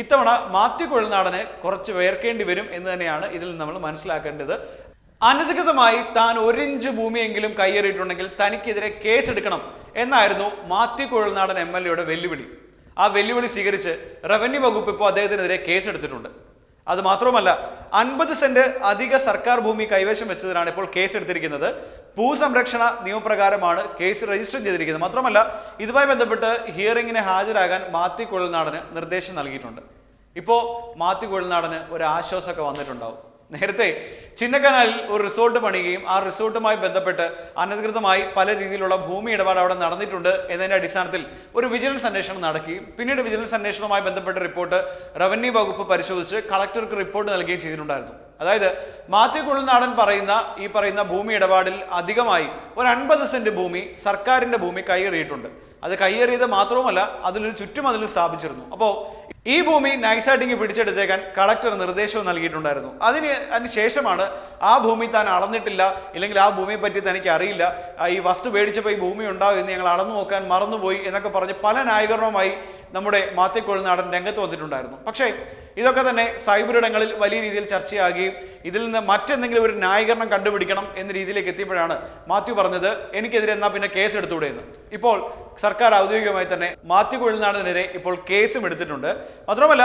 ഇത്തവണ മാത്യു കുഴൽനാടന് കുറച്ച് വേർക്കേണ്ടി വരും എന്ന് തന്നെയാണ് ഇതിൽ നമ്മൾ മനസ്സിലാക്കേണ്ടത്. അനധികൃതമായി താൻ ഒരിഞ്ച് ഭൂമിയെങ്കിലും കയ്യേറിയിട്ടുണ്ടെങ്കിൽ തനിക്കെതിരെ കേസെടുക്കണം എന്നായിരുന്നു മാത്യു കുഴൽനാടൻ എം എൽ എയുടെ വെല്ലുവിളി. ആ വെല്ലുവിളി സ്വീകരിച്ച് റവന്യൂ വകുപ്പ് ഇപ്പോൾ അദ്ദേഹത്തിനെതിരെ കേസെടുത്തിട്ടുണ്ട്. അത് മാത്രവുമല്ല അൻപത് സെന്റ് അധിക സർക്കാർ ഭൂമി കൈവശം വെച്ചതിനാണ് ഇപ്പോൾ കേസ് എടുത്തിരിക്കുന്നത്. ഭൂസംരക്ഷണ നിയമപ്രകാരമാണ് കേസ് രജിസ്റ്റർ ചെയ്തിരിക്കുന്നത്. മാത്രമല്ല ഇതുമായി ബന്ധപ്പെട്ട് ഹിയറിംഗിന് ഹാജരാകാൻ മാത്തി കുഴൽനാടന് നിർദ്ദേശം നൽകിയിട്ടുണ്ട്. ഇപ്പോൾ മാത്യു കുഴൽനാടന് ഒരു ആശ്വാസമൊക്കെ വന്നിട്ടുണ്ടാവും. നേരത്തെ ചിന്നക്കനാലിൽ ഒരു റിസോർട്ട് പണിയുകയും ആ റിസോർട്ടുമായി ബന്ധപ്പെട്ട് അനധികൃതമായി പല രീതിയിലുള്ള ഭൂമി ഇടപാട് അവിടെ നടന്നിട്ടുണ്ട് എന്നതിന്റെ അടിസ്ഥാനത്തിൽ ഒരു വിജിലൻസ് അന്വേഷണം നടക്കുകയും പിന്നീട് വിജിലൻസ് അന്വേഷണവുമായി ബന്ധപ്പെട്ട റിപ്പോർട്ട് റവന്യൂ വകുപ്പ് പരിശോധിച്ച് കളക്ടർക്ക് റിപ്പോർട്ട് നൽകുകയും ചെയ്തിട്ടുണ്ടായിരുന്നു. അതായത് മാത്യു കുഴൽനാടൻ പറയുന്ന ഈ പറയുന്ന ഭൂമി ഇടപാടിൽ അധികമായി ഒരു അൻപത് സെന്റ് ഭൂമി സർക്കാരിന്റെ ഭൂമി കൈയേറിയിട്ടുണ്ട്. അത് കയ്യേറിയത് മാത്രവുമല്ല അതിലൊരു ചുറ്റുമതിൽ സ്ഥാപിച്ചിരുന്നു. അപ്പോൾ ഈ ഭൂമി നൈസായിട്ടിങ്ങ് പിടിച്ചെടുത്തേക്കാൻ കളക്ടർ നിർദ്ദേശവും നൽകിയിട്ടുണ്ടായിരുന്നു. അതിന് അതിന് ശേഷമാണ് ആ ഭൂമി താൻ അളന്നിട്ടില്ല ഇല്ലെങ്കിൽ ആ ഭൂമിയെ പറ്റി തനിക്ക് അറിയില്ല. ഈ വസ്തു മേടിച്ചപ്പോൾ ഈ ഭൂമി ഉണ്ടാവും എന്ന് ഞങ്ങൾ അളന്നു നോക്കാൻ മറന്നുപോയി എന്നൊക്കെ പറഞ്ഞ് പല ന്യായീകരണവുമായി നമ്മുടെ മാത്യു കൊഴുനാടൻ രംഗത്ത് വന്നിട്ടുണ്ടായിരുന്നു. പക്ഷേ ഇതൊക്കെ തന്നെ സൈബർ ഇടങ്ങളിൽ വലിയ രീതിയിൽ ചർച്ചയാകുകയും ഇതിൽ നിന്ന് മറ്റെന്തെങ്കിലും ഒരു ന്യായീകരണം കണ്ടുപിടിക്കണം എന്ന രീതിയിലേക്ക് എത്തിയപ്പോഴാണ് മാത്യു പറഞ്ഞത് എനിക്കെതിരെ എന്നാൽ പിന്നെ കേസ് എടുത്തുകൂടെ എന്ന് ഇപ്പോൾ സർക്കാർ ഔദ്യോഗികമായി തന്നെ മാത്യു കൊഴുനാടിനെതിരെ ഇപ്പോൾ കേസും എടുത്തിട്ടുണ്ട്. മാത്രമല്ല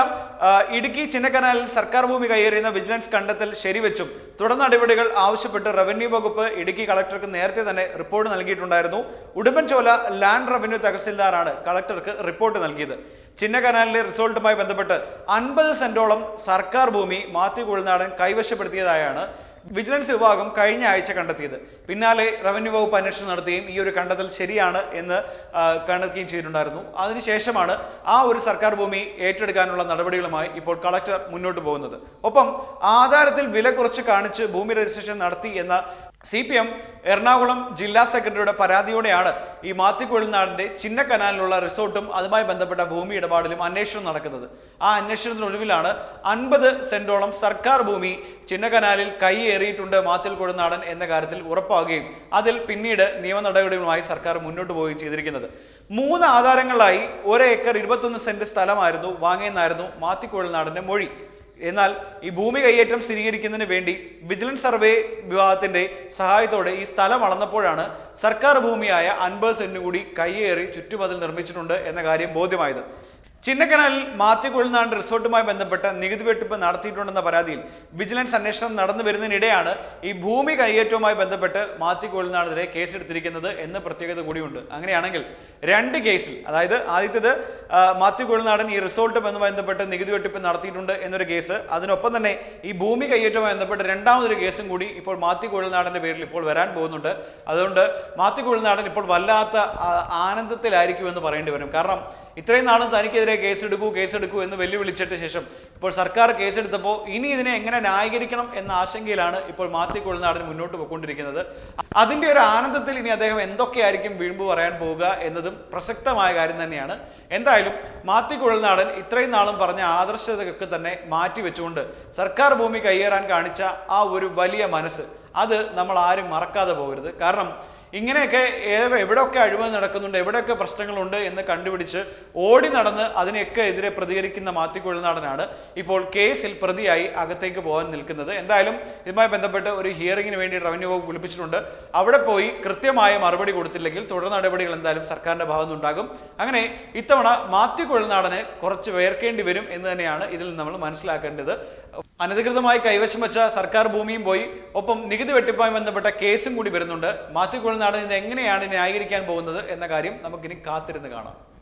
ഇടുക്കി ചിന്നക്കനാലിൽ സർക്കാർ ഭൂമി കയ്യേറിയുന്ന വിജിലൻസ് കണ്ടെത്തൽ ശരിവെച്ചും തുടർ നടപടികൾ ആവശ്യപ്പെട്ട് റവന്യൂ വകുപ്പ് ഇടുക്കി കളക്ടർക്ക് നേരത്തെ തന്നെ റിപ്പോർട്ട് നൽകിയിട്ടുണ്ടായിരുന്നു. ഉടുമ്പൻചോല ലാൻഡ് റവന്യൂ തഹസിൽദാറാണ് കളക്ടർക്ക് റിപ്പോർട്ട് നൽകിയത്. ചിന്നക്കനാലിലെ റിസോർട്ടുമായി ബന്ധപ്പെട്ട് അൻപത് സെന്റോളം സർക്കാർ ഭൂമി മാത്യു കുഴൽനാടൻ കൈവശപ്പെടുത്തിയതായാണ് വിജിലൻസ് വിഭാഗം കഴിഞ്ഞ ആഴ്ച കണ്ടെത്തിയത്. പിന്നാലെ റവന്യൂ വകുപ്പ് അന്വേഷണം നടത്തുകയും ഈ ഒരു കണ്ടെത്തൽ ശരിയാണ് എന്ന് കണ്ടെത്തുകയും ചെയ്തിട്ടുണ്ടായിരുന്നു. അതിനുശേഷമാണ് ആ ഒരു സർക്കാർ ഭൂമി ഏറ്റെടുക്കാനുള്ള നടപടികളുമായി ഇപ്പോൾ കളക്ടർ മുന്നോട്ട് പോകുന്നത്. ഒപ്പം ആധാരത്തിൽ വില കുറച്ച് കാണിച്ച് ഭൂമി രജിസ്ട്രേഷൻ നടത്തി എന്ന സി പി എം എറണാകുളം ജില്ലാ സെക്രട്ടറിയുടെ പരാതിയോടെയാണ് ഈ മാത്തിക്കുഴൽനാടിന്റെ ചിന്ന കനാലിലുള്ള റിസോർട്ടും അതുമായി ബന്ധപ്പെട്ട ഭൂമി ഇടപാടിലും അന്വേഷണം നടക്കുന്നത്. ആ അന്വേഷണത്തിനൊടുവിലാണ് അൻപത് സെന്റോളം സർക്കാർ ഭൂമി ചിന്നക്കനാലിൽ കൈയേറിയിട്ടുണ്ട് മാത്തിൽ എന്ന കാര്യത്തിൽ ഉറപ്പാകുകയും അതിൽ പിന്നീട് നിയമ നടപടികളുമായി സർക്കാർ മുന്നോട്ട് പോവുകയും ചെയ്തിരിക്കുന്നത്. മൂന്ന് ആധാരങ്ങളായി ഒരേക്കർ ഇരുപത്തൊന്ന് സെന്റ് സ്ഥലമായിരുന്നു വാങ്ങിയെന്നായിരുന്നു മാത്തിക്കുഴൽനാടന്റെ കുഴൽനാടന്റെ മൊഴി. എന്നാൽ ഈ ഭൂമി കൈയേറ്റം സ്ഥിരീകരിക്കുന്നതിന് വേണ്ടി വിജിലൻസ് സർവേ വിഭാഗത്തിന്റെ സഹായത്തോടെ ഈ സ്ഥലം അളന്നപ്പോഴാണ് സർക്കാർ ഭൂമിയായ അൻപത് സെന്റ് കൂടി കൈയേറി ചുറ്റുമതിൽ നിർമ്മിച്ചിട്ടുണ്ട് എന്ന കാര്യം ബോധ്യമായത്. ചിന്നക്കനാലിൽ മാത്യു റിസോർട്ടുമായി ബന്ധപ്പെട്ട് നികുതി വെട്ടിപ്പ് നടത്തിയിട്ടുണ്ടെന്ന പരാതിയിൽ വിജിലൻസ് അന്വേഷണം നടന്നു വരുന്നതിനിടെയാണ് ഈ ഭൂമി കൈയേറ്റവുമായി ബന്ധപ്പെട്ട് മാത്യു കുഴൽനാടിനെതിരെ കേസെടുത്തിരിക്കുന്നത് എന്ന പ്രത്യേകത കൂടിയുണ്ട്. അങ്ങനെയാണെങ്കിൽ രണ്ട് കേസിൽ അതായത് ആദ്യത്തേത് മാത്യു കുഴൽനാടൻ ഈ റിസോർട്ടുമായി ബന്ധപ്പെട്ട് നികുതി വെട്ടിപ്പ് നടത്തിയിട്ടുണ്ട് എന്നൊരു കേസ് അതിനൊപ്പം തന്നെ ഈ ഭൂമി കൈയേറ്റവുമായി ബന്ധപ്പെട്ട് രണ്ടാമതൊരു കേസും കൂടി ഇപ്പോൾ മാത്യു കുഴൽനാടന്റെ പേരിൽ ഇപ്പോൾ വരാൻ പോകുന്നുണ്ട്. അതുകൊണ്ട് മാത്യു കുഴൽനാടൻ ഇപ്പോൾ വല്ലാത്ത ആ, ആനന്ദത്തിലായിരിക്കും എന്ന് പറയേണ്ടി വരും. കാരണം ഇത്രയും നാളും തനിക്കെതിരെ കേസെടുക്കൂ കേസെടുക്കൂ എന്ന് വെല്ലുവിളിച്ചിട്ട് ശേഷം ഇപ്പോൾ സർക്കാർ കേസെടുത്തപ്പോൾ ഇനി ഇതിനെ എങ്ങനെ ന്യായീകരിക്കണം എന്ന ആശങ്കയിലാണ് ഇപ്പോൾ മാത്യു കൊഴുനാടൻ മുന്നോട്ട് പോയിക്കൊണ്ടിരിക്കുന്നത്. അതിന്റെ ഒരു ആനന്ദത്തിൽ ഇനി അദ്ദേഹം എന്തൊക്കെയായിരിക്കും വീമ്പ് പറയാൻ പോവുക എന്നതും പ്രസക്തമായ കാര്യം തന്നെയാണ്. എന്തായാലും മാത്യു കുഴൽനാടൻ ഇത്രയും നാളും പറഞ്ഞ ആദർശതയൊക്കെ തന്നെ മാറ്റിവെച്ചുകൊണ്ട് സർക്കാർ ഭൂമി കയ്യേറാൻ കാണിച്ച ആ ഒരു വലിയ മനസ്സ് അത് നമ്മൾ ആരും മറക്കാതെ പോകരുത്. കാരണം ഇങ്ങനെയൊക്കെ എവിടെയൊക്കെ അഴിമതി നടക്കുന്നുണ്ട് എവിടെയൊക്കെ പ്രശ്നങ്ങളുണ്ട് എന്ന് കണ്ടുപിടിച്ച് ഓടി നടന്ന് അതിനെയൊക്കെ എതിരെ പ്രതികരിക്കുന്ന മാത്തിക്കുഴൽ നടനാണ് ഇപ്പോൾ കേസിൽ പ്രതിയായി അകത്തേക്ക് പോകാൻ നിൽക്കുന്നത്. എന്തായാലും ഇതുമായി ബന്ധപ്പെട്ട് ഒരു ഹിയറിംഗിന് വേണ്ടി റവന്യൂ വകുപ്പ് വിളിപ്പിച്ചിട്ടുണ്ട്. അവിടെ പോയി കൃത്യമായ മറുപടി കൊടുത്തില്ലെങ്കിൽ തുടർ നടപടികൾ എന്തായാലും സർക്കാരിന്റെ ഭാഗത്തുനിന്നുണ്ടാകും അങ്ങനെ ഇത്തവണ മാത്തിക്കുഴൽ നടന് കുറച്ച് വേർക്കേണ്ടി വരും എന്ന് തന്നെയാണ് ഇതിൽ നമ്മൾ മനസ്സിലാക്കേണ്ടത്. അനധികൃതമായി കൈവശം വെച്ച സർക്കാർ ഭൂമിയും പോയി ഒപ്പം നികുതി വെട്ടിപ്പുമായി ബന്ധപ്പെട്ട കേസും കൂടി വരുന്നുണ്ട്. മാത്യു ഇത് എങ്ങനെയാണ് ന്യായീകരിക്കാൻ പോകുന്നത് എന്ന കാര്യം നമുക്കിനി കാത്തിരുന്ന് കാണാം.